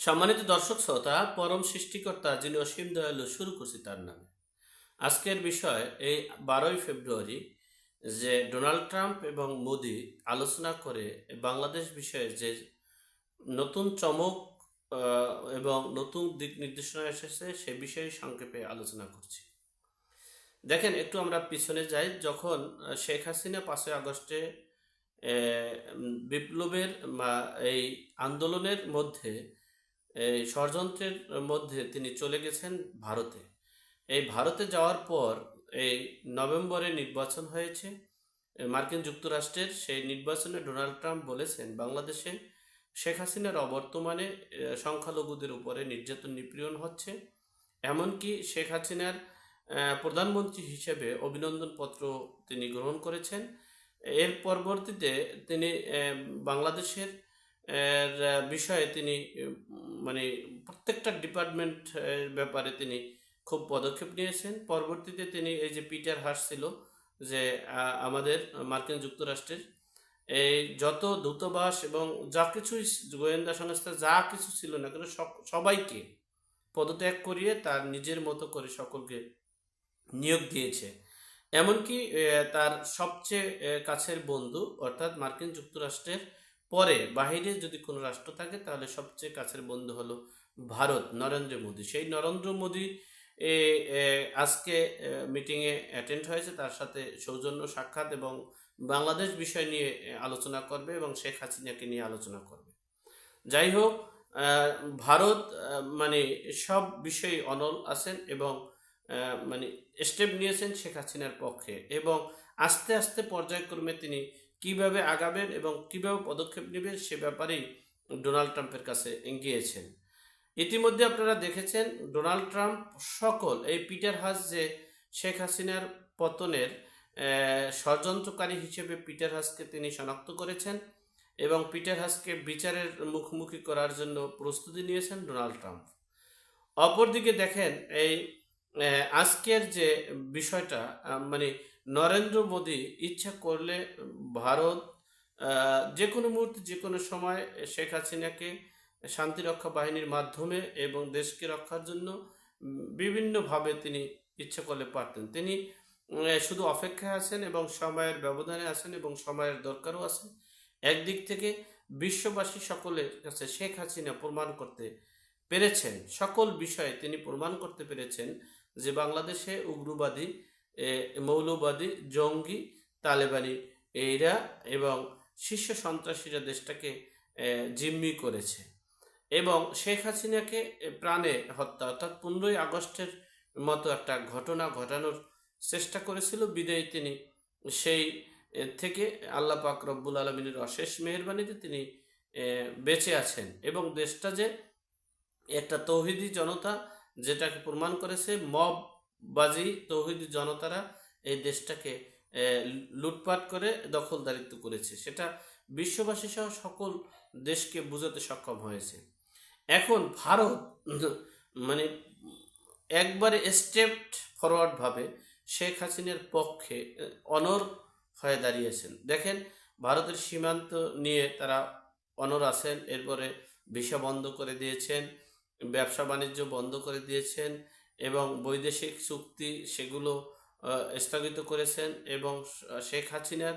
সম্মানিত দর্শক শ্রোতা, পরম সৃষ্টিকর্তা যিনি অসীম দয়ালু শুরু করছি তার নামে। আজকের বিষয় এই বারোই ফেব্রুয়ারি যে ডোনাল্ড ট্রাম্প এবং মোদি আলোচনা করে বাংলাদেশ বিষয়ে যে নতুন চমক এবং নতুন দিক নির্দেশনা এসেছে সে বিষয়ে সংক্ষেপে আলোচনা করছি। দেখেন, একটু আমরা পিছনে যাই। যখন শেখ হাসিনা পাঁচই আগস্টে বিপ্লবের বা এই আন্দোলনের মধ্যে এই ষড়যন্ত্রের মধ্যে তিনি চলে গেছেন ভারতে। এই ভারতে যাওয়ার পর এই নভেম্বরে নির্বাচন হয়েছে। মার্কিন যুক্তরাষ্ট্রের সেই নির্বাচনে ডোনাল্ড ট্রাম্প বলেছেন, বাংলাদেশে শেখ হাসিনার অবর্তমানে সংখ্যালঘুদের উপরে নির্যাতন নিপীড়ন হচ্ছে। এমনকি শেখ হাসিনার প্রধানমন্ত্রী হিসেবে অভিনন্দন পত্র তিনি গ্রহণ করেছেন। এর পরবর্তীতে তিনি বাংলাদেশের এর বিষয়ে তিনি মানে প্রত্যেকটা ডিপার্টমেন্ট ব্যাপারে তিনি খুব পদক্ষেপ নিয়েছেন। পরবর্তীতে তিনি এই যে পিটার হাস ছিল, যে আমাদের মার্কিন যুক্তরাষ্ট্রের, এই যত দূতাবাস এবং যা কিছুই গোয়েন্দা সংস্থা, যা কিছু ছিল না কেন সবাইকে পদত্যাগ করিয়ে তার নিজের মতো করে সকলকে নিয়োগ দিয়েছে। এমনকি তার সবচেয়ে কাছের বন্ধু, অর্থাৎ মার্কিন যুক্তরাষ্ট্রের পরে বাহিরে যদি কোনো রাষ্ট্র থাকে, তাহলে সবচেয়ে কাছের বন্ধু হলো ভারত, নরেন্দ্র মোদী। সেই নরেন্দ্র মোদী আজকে মিটিংয়ে অ্যাটেন্ড হয়েছে। তার সাথে সৌজন্য সাক্ষাৎ এবং বাংলাদেশ বিষয় নিয়ে আলোচনা করবে এবং শেখ হাসিনাকে নিয়ে আলোচনা করবে। যাই হোক ভারত মানে সব বিষয়ে অনল আছেন এবং মানে স্টেপ নিয়েছেন শেখ হাসিনার পক্ষে এবং আস্তে আস্তে পর্যায়ক্রমে তিনি কীভাবে আগাবেন এবং কীভাবে পদক্ষেপ নেবেন সে ব্যাপারেই ডোনাল্ড ট্রাম্পের কাছে গিয়েছেন ইতিমধ্যে আপনারা দেখেছেন ডোনাল্ড ট্রাম্প সকল, এই পিটার হাস যে শেখ হাসিনার পতনের ষড়যন্ত্রকারী হিসেবে পিটার হাসকে তিনি শনাক্ত করেছেন এবং পিটার হাসকে বিচারের মুখোমুখি করার জন্য প্রস্তুতি নিয়েছেন ডোনাল্ড ট্রাম্প। অপরদিকে দেখেন এই আজকের যে বিষয়টা মানে নরেন্দ্র মোদী ইচ্ছা করলে ভারত যে কোনো মুহূর্তে, যে কোনো সময় শেখ হাসিনাকে শান্তিরক্ষা বাহিনীর মাধ্যমে এবং দেশকে রক্ষার জন্য বিভিন্নভাবে তিনি ইচ্ছা করলে পারতেন। তিনি শুধু অপেক্ষায় আছেন এবং সময়ের ব্যবধানে আছেন এবং সময়ের দরকারও আছে। একদিক থেকে বিশ্ববাসী সকলের কাছে শেখ হাসিনা প্রমাণ করতে পেরেছেন। সকল বিষয়ে তিনি প্রমাণ করতে পেরেছেন যে বাংলাদেশে উগ্রবাদী মৌলবাদী, জঙ্গি, তালেবানি এরা এবং শীর্ষ সন্ত্রাসীরা দেশটাকে জিম্মি করেছে। এবং শেখ হাসিনাকে প্রাণে হত্যা, অর্থাৎ পনেরোই আগস্টের মতো একটা ঘটনা ঘটানোর চেষ্টা করেছিল। বিদায়ী তিনি সেই থেকে আল্লাহ পাক রব্বুল আলমিনের অশেষ মেহরবানিতে তিনি বেঁচে আছেন। এবং দেশটা যে একটা তৌহিদি জনতা যেটাকে প্রমাণ করেছে মববাজি তৌহিদি জনতারা এই দেশটাকে লুটপাট করে দখলদারিত্ব করেছে। সেটা বিশ্ববাসী সহ সকল দেশকে বুঝাতে সক্ষম হয়েছে। এখন ভারত মানে একবারে স্টেপ ফরওয়ার্ড ভাবে শেখ হাসিনার পক্ষে অনর হয়ে দাঁড়িয়েছেন। দেখেন, ভারতের সীমান্ত নিয়ে তারা অনর আছেন, এরপরে ভিসা বন্ধ করে দিয়েছেন, ব্যবসা বাণিজ্য বন্ধ করে দিয়েছেন এবং বৈদেশিক চুক্তি সেগুলো স্থগিত করেছেন এবং শেখ হাসিনার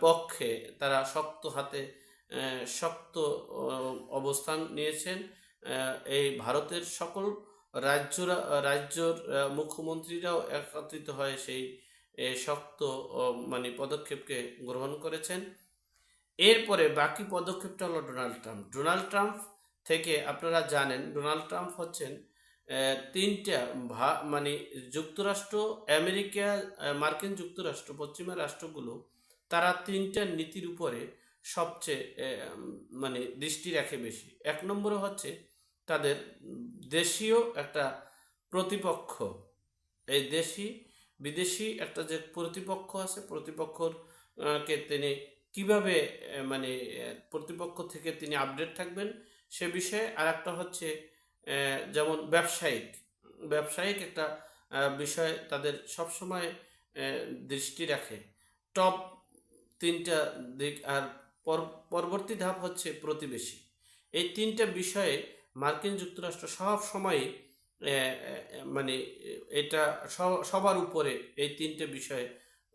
পক্ষে তারা শক্ত হাতে শক্ত অবস্থান নিয়েছেন। এই ভারতের সকল রাজ্যরা, রাজ্যর মুখ্যমন্ত্রীরাও একত্রিত হয়ে সেই শক্ত মানে পদক্ষেপকে গ্রহণ করেছেন। এরপরে বাকি পদক্ষেপটা হলো ডোনাল্ড ট্রাম্প। ডোনাল্ড ট্রাম্প থেকে আপনারা জানেন, ডোনাল্ড ট্রাম্প হচ্ছেন তিনটা ভা- মানে যুক্তরাষ্ট্র, আমেরিকা মার্কিন যুক্তরাষ্ট্র, পশ্চিমা রাষ্ট্রগুলো, তারা তিনটা নীতির উপরে সবচেয়ে মানে দৃষ্টি রাখে বেশি। এক নম্বরে হচ্ছে তাদের দেশীয় একটা প্রতিপক্ষ। এই দেশি, বিদেশি একটা যে প্রতিপক্ষ আছে, প্রতিপক্ষর কে তিনি কীভাবে মানে প্রতিপক্ষ থেকে তিনি আপডেট থাকবেন সে বিষয়ে আর একটা হচ্ছে যেমন ব্যবসায়িক। ব্যবসায়িক একটা বিষয় তাদের সবসময় দৃষ্টি রাখে। টপ তিনটা দিক আর পর- পরবর্তী ধাপ হচ্ছে প্রতিবেশী। এই তিনটা বিষয়ে মার্কিন যুক্তরাষ্ট্র সব সময় মানে এটা সবার উপরে এই তিনটে বিষয়ে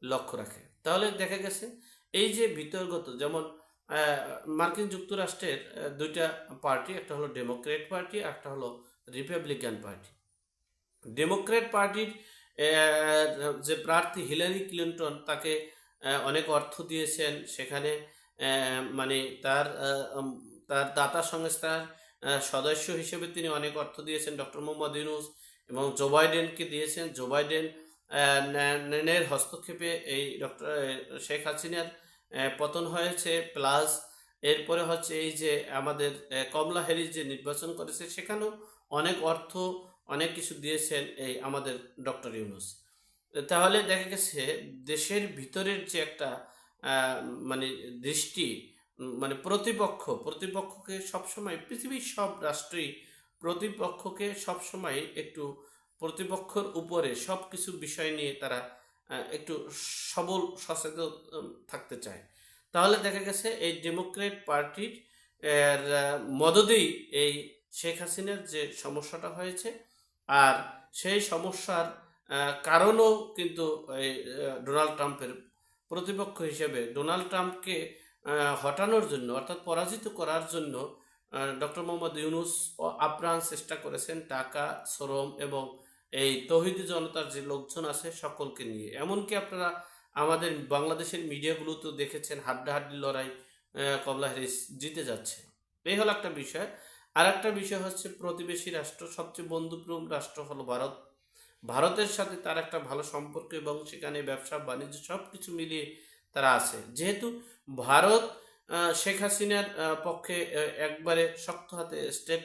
লক্ষ্য রাখে। তাহলে দেখা গেছে, এই যে বিতর্গত, যেমন মার্কিন যুক্তরাষ্ট্রের দুইটা পার্টি, একটা হলো ডেমোক্রেট পার্টি একটা হলো রিপাবলিকান পার্টি। ডেমোক্রেট পার্টির যে প্রার্থী হিলারি ক্লিন্টন তাকে অনেক অর্থ দিয়েছেন। সেখানে মানে তার তার দাতা সংস্থার সদস্য হিসেবে তিনি অনেক অর্থ দিয়েছেন ডক্টর মোহাম্মদ ইউনুস এবং জো বাইডেনকে দিয়েছেন। জো বাইডেন হস্তক্ষেপে এই ডক্টর শেখ হাসিনার পতন হয়েছে প্লাস এরপরে হচ্ছে এই যে আমাদের কমলা হ্যারিস যে নির্বাচন করেছে, সেখানেও অনেক অর্থ, অনেক কিছু দিয়েছেন এই আমাদের ডক্টর ইউনুস। তাহলে দেখা গেছে দেশের ভিতরের যে একটা মানে দৃষ্টি মানে প্রতিপক্ষ, প্রতিপক্ষকে সবসময়, পৃথিবীর সব রাষ্ট্রই প্রতিপক্ষকে সবসময় একটু প্রতিপক্ষর উপরে সব কিছু বিষয় নিয়ে তারা একটু সবল, সচেতন থাকতে চায়। তাহলে দেখা গেছে এই ডেমোক্রেট পার্টির মদদেই এই শেখ হাসিনার যে সমস্যাটা হয়েছে। আর সেই সমস্যার কারণও কিন্তু এই ডোনাল্ড ট্রাম্পের প্রতিপক্ষ হিসেবে। ডোনাল্ড ট্রাম্পকে হটানোর জন্য, অর্থাৎ পরাজিত করার জন্য ডক্টর মোহাম্মদ ইউনুস ও আপ্রাণ চেষ্টা করেছেন টাকা, শ্রম এবং এই তৌহিদি জনতার যে লোকজন আছে সকলকে নিয়ে। এমনকি আপনারা আমাদের বাংলাদেশের মিডিয়াগুলোতে দেখেছেন, হাড্ডাহাড্ডি লড়াই কমলা হ্যারিস জিতে যাচ্ছে। এই হলো একটা বিষয়। আর একটা বিষয় হচ্ছে প্রতিবেশী রাষ্ট্র সবচেয়ে বন্ধুপ্রম রাষ্ট্র হলো ভারত। ভারতের সাথে তার একটা ভালো সম্পর্ক এবং সেখানে ব্যবসা, বাণিজ্য সব কিছু মিলিয়ে তারা আছে। যেহেতু ভারত শেখ হাসিনার পক্ষে একবারে শক্ত হাতে স্টেট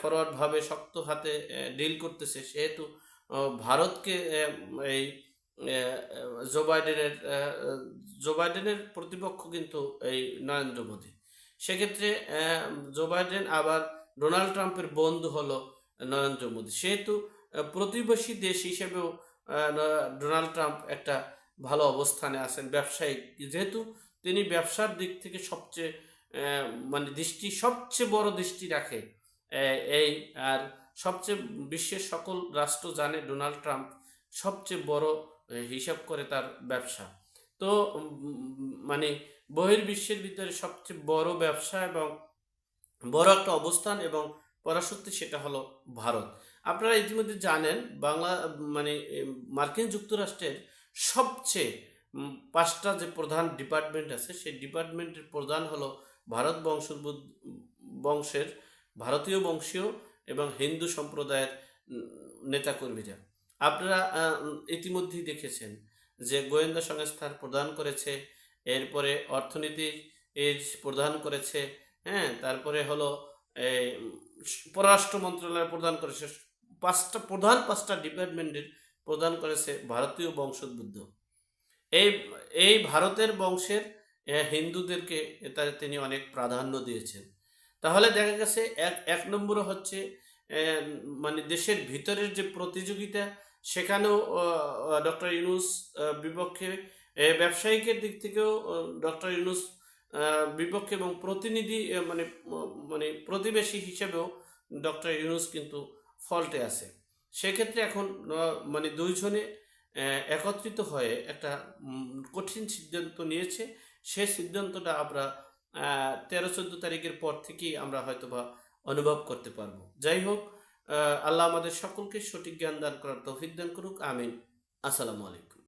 ফরওয়ার্ড ভাবে শক্ত হাতে ডিল করতেছে। সেহেতু ভারতকে এই জো বাইডেনের জো বাইডেনের প্রতিপক্ষ কিন্তু এই নরেন্দ্র মোদী। সেক্ষেত্রে জো বাইডেন আবার ডোনাল্ড ট্রাম্পের বন্ধু হলো নরেন্দ্র মোদী। সেহেতু প্রতিবেশী দেশ হিসেবেও ডোনাল্ড ট্রাম্প একটা ভালো অবস্থানে আছেন ব্যবসায়িক যেহেতু, তিনি ব্যবসার দিক থেকে সবচেয়ে মানে দৃষ্টি, সবচেয়ে বড় দৃষ্টি রাখে এই, আর সবচেয়ে বিশ্বের সকল রাষ্ট্র জানে ডোনাল্ড ট্রাম্প সবচেয়ে বড় হিসাব করে তার ব্যবসা। তো মানে বহির্বিশ্বের ভিতরে সবচেয়ে বড় ব্যবসা এবং বড় একটা অবস্থান এবং পরাশক্তি সেটা হলো ভারত। আপনারা ইতিমধ্যে জানেন, বাংলা মানে মার্কিন যুক্তরাষ্ট্রের সবচেয়ে পাঁচটা যে প্রধান ডিপার্টমেন্ট আছে, সেই ডিপার্টমেন্টের প্রধান হলো ভারত বংশোদ্ভূত, বংশের ভারতীয় বংশীয় এবং হিন্দু সম্প্রদায়ের নেতাকর্মীরা। আপনারা ইতিমধ্যেই দেখেছেন যে গোয়েন্দা সংস্থার প্রদান করেছে, এরপরে অর্থনীতি প্রদান করেছে হ্যাঁ তারপরে হলো পররাষ্ট্র মন্ত্রণালয় প্রদান করেছে, পাঁচটা, প্রধান পাঁচটা ডিপার্টমেন্টের প্রদান করেছে ভারতীয় বংশোদ্বুদ্ধ এই এই ভারতের বংশের হিন্দুদেরকে তিনি অনেক প্রাধান্য দিয়েছেন। তাহলে দেখা গেছে এক এক নম্বরে হচ্ছে মানে দেশের ভিতরের যে প্রতিযোগিতা, সেখানেও ডক্টর ইউনুস বিপক্ষে ব্যবসায়িকের দিক থেকেও ডক্টর ইউনুস বিপক্ষে এবং প্রতিনিধি মানে মানে প্রতিবেশী হিসেবেও ডক্টর ইউনুস কিন্তু ফল্টে আছে। সেক্ষেত্রে এখন মানে দুইজনে একত্রিত হয়ে একটা কঠিন সিদ্ধান্ত নিয়েছে। সেই সিদ্ধান্তটা আমরা তেরো চোদ্দ তারিখের পর থেকেই আমরা হয়তো বা অনুভব করতে পারব। যাই হোক আল্লাহ আমাদের সকলকে সঠিক জ্ঞান দান করার তৌফিক দান করুক। আমিন। আসসালামু আলাইকুম।